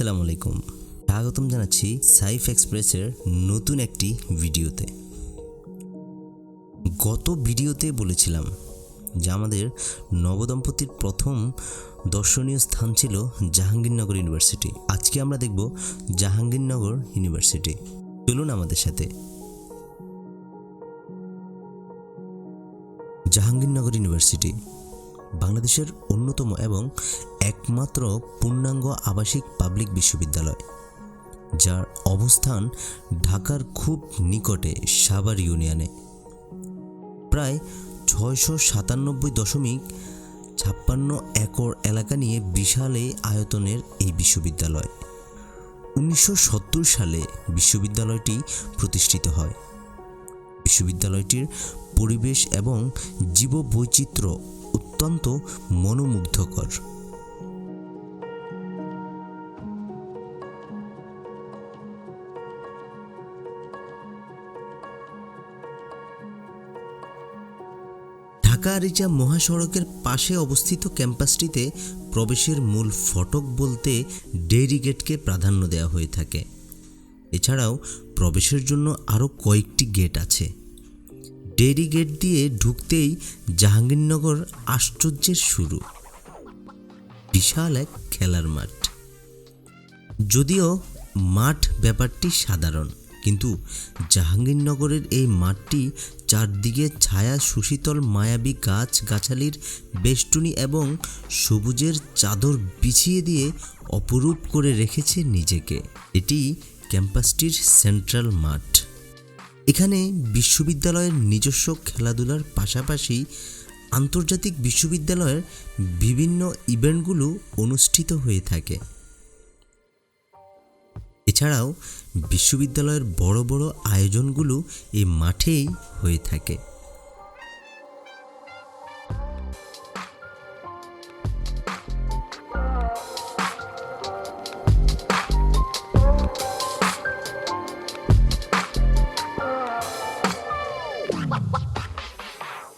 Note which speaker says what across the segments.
Speaker 1: আসসালামু আলাইকুম। স্বাগতম জানাচ্ছি সাইফ এক্সপ্রেসের নতুন একটি ভিডিওতে। গত ভিডিওতে বলেছিলাম যে আমাদের নবদম্পতির প্রথম দর্শনীয় স্থান ছিল জাহাঙ্গীরনগর ইউনিভার্সিটি। আজকে আমরা দেখব জাহাঙ্গীরনগর ইউনিভার্সিটি। চলুন আমাদের সাথে। জাহাঙ্গীরনগর ইউনিভার্সিটি। বাংলাদেশের অন্যতম এবং একমাত্র পূর্ণাঙ্গ আবাসিক পাবলিক বিশ্ববিদ্যালয়, যার অবস্থান ঢাকার খুব নিকটে সাভার ইউনিয়নে। প্রায় ছয়শো সাতানব্বই দশমিক ছাপ্পান্ন একর এলাকা নিয়ে বিশাল এই আয়তনের এই বিশ্ববিদ্যালয়। উনিশশো সত্তর সালে বিশ্ববিদ্যালয়টি প্রতিষ্ঠিত হয়। বিশ্ববিদ্যালয়টির পরিবেশ এবং জীববৈচিত্র্য অত্যন্ত মনোমুগ্ধকর। ঢাকা মহাসড়কের পাশে অবস্থিত ক্যাম্পাসটিতে প্রবেশের মূল ফটক বলতে ডেইরি গেটকে প্রাধান্য দেওয়া হয়ে থাকে। এছাড়াও প্রবেশের জন্য আরও কয়েকটি গেট আছে। ডেইরি গেট দিয়ে ঢুকতেই জাহাঙ্গীরনগর আশ্চর্যের শুরু। বিশাল এক খেলার মাঠ। যদিও মাঠ ব্যাপারটি সাধারণ, কিন্তু জাহাঙ্গীরনগরের এই মাঠটি চারদিকে ছায়া সুশীতল মায়াবী গাছ গাছালির বেষ্টনী এবং সবুজের চাদর বিছিয়ে দিয়ে অপরূপ করে রেখেছে নিজেকে। এটি ক্যাম্পাসটির সেন্ট্রাল মাঠ। এখানে বিশ্ববিদ্যালয়ের নিজস্ব খেলাধুলার পাশাপাশি আন্তর্জাতিক বিশ্ববিদ্যালয়ের বিভিন্ন ইভেন্টগুলো অনুষ্ঠিত হয়ে থাকে। এছাড়াও বিশ্ববিদ্যালয়ের বড় বড় আয়োজনগুলো এই মাঠেই হয়ে থাকে।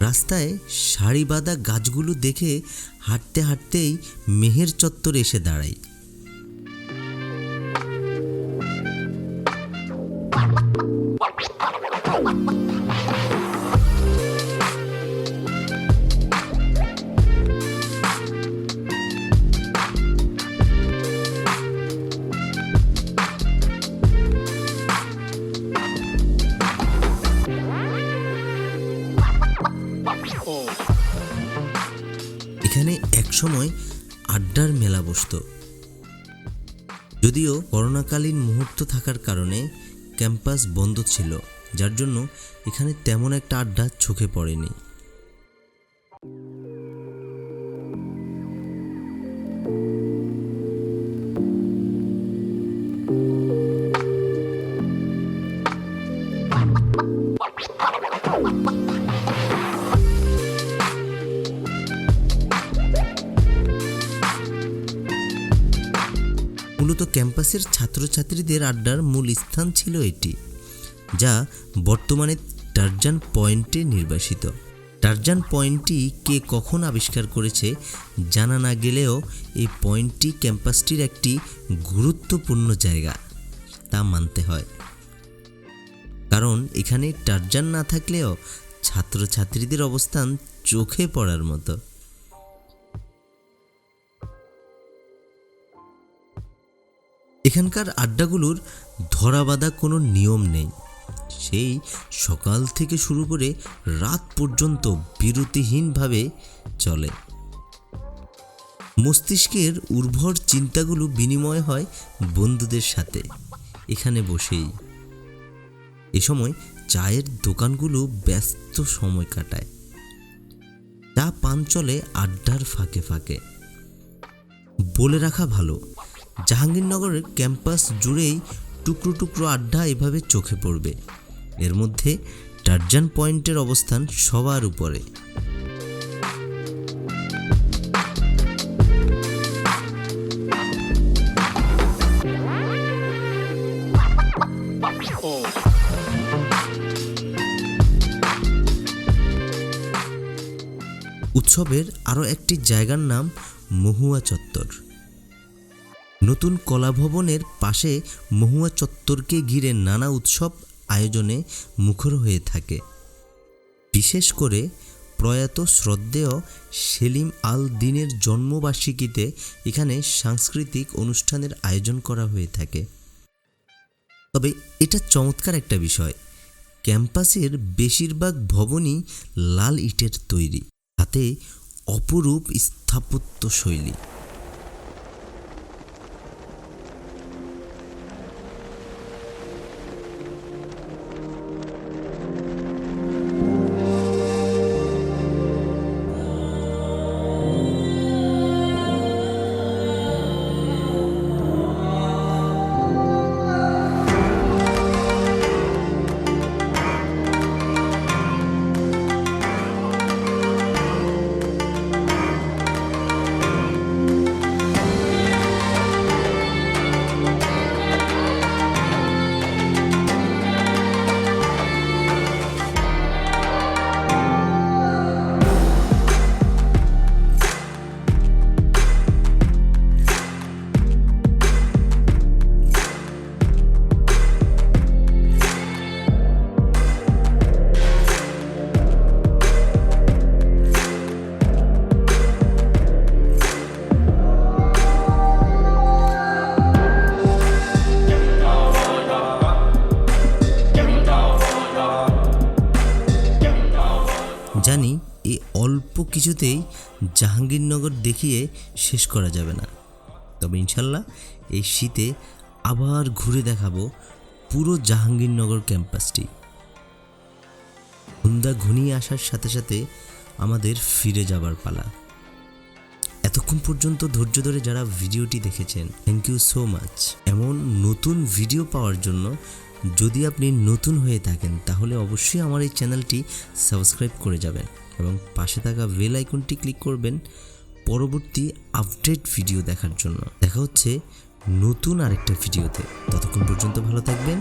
Speaker 1: রাস্তায় সারি বাঁধা গাছগুলো দেখে হাঁটতে হাঁটতেই মেহের চত্বরে এসে দাঁড়াই একসময় আড্ডার মেলা বসত। যদিও করোনাকালীন মুহূর্ত থাকার কারণে ক্যাম্পাস বন্ধ ছিল, যার জন্য এখানে তেমন একটা আড্ডা চোখে পড়েনি। মূলত ক্যাম্পাসের ছাত্রছাত্রীদের আড্ডার মূল স্থান ছিল এটি, যা বর্তমানে টারজান পয়েন্টে নির্বাসিত। টারজান পয়েন্টটি কে কখন আবিষ্কার করেছে জানা না গেলেও এই পয়েন্টটি ক্যাম্পাসটির একটি গুরুত্বপূর্ণ জায়গা, তা মানতে হয়। কারণ এখানে টারজান না থাকলেও ছাত্রছাত্রীদের অবস্থান চোখে পড়ার মতো। এখানকার আড্ডাগুলোর ধরাবাঁধা কোনো নিয়ম নেই। সেই সকাল থেকে শুরু করে রাত পর্যন্ত বিরতিহীনভাবে চলে। মস্তিষ্কের উর্বর চিন্তাগুলো বিনিময় হয় বন্ধুদের সাথে, এখানে বসেই। এ সময় চায়ের দোকানগুলো ব্যস্ত সময় কাটায়। চা পান চলে আড্ডার ফাঁকে ফাঁকে। বলে রাখা ভালো। জাহাঙ্গীরনগরের ক্যাম্পাস জুড়েই টুকরো টুকরো আড্ডা এভাবে চোখে পড়বে। এর মধ্যে টারজান পয়েন্টের অবস্থান সবার উপরে। উৎসবের আরও একটি জায়গার নাম মহুয়া চত্বর। নতুন কলাভবনের পাশে মহুয়া চত্বরকে ঘিরে নানা উৎসব আয়োজনে মুখর হয়ে থাকে। বিশেষ করে প্রয়াত শ্রদ্ধেয় সেলিম আল দিনের জন্মবার্ষিকীতে এখানে সাংস্কৃতিক অনুষ্ঠানের আয়োজন করা হয়ে থাকে। তবে এটা চমৎকার একটা বিষয়, ক্যাম্পাসের বেশিরভাগ ভবনই লাল ইটের তৈরি, তাতে অপরূপ স্থাপত্য শৈলী কিছুতেই জাহাঙ্গীরনগর দেখিয়ে শেষ করা যাবে না। তবে ইনশাল্লাহ এই শীতে আবার ঘুরে দেখাবো পুরো জাহাঙ্গীরনগর ক্যাম্পাসটি। সন্ধ্যা ঘনিয়ে আসার সাথে সাথে আমাদের ফিরে যাবার পালা। এতক্ষণ পর্যন্ত ধৈর্য ধরে যারা ভিডিওটি দেখেছেন থ্যাংক ইউ সো মাচ এমন নতুন ভিডিও পাওয়ার জন্য যদি আপনি নতুন হয়ে থাকেন, তাহলে অবশ্যই আমার এই চ্যানেলটি সাবস্ক্রাইব করে যাবেন। এবং পাশে থাকা বেল আইকনটি ক্লিক করবেন পরবর্তী আপডেট ভিডিও দেখার জন্য। দেখা হচ্ছে নতুন আরেকটা ভিডিওতে। ততক্ষণ পর্যন্ত ভালো থাকবেন।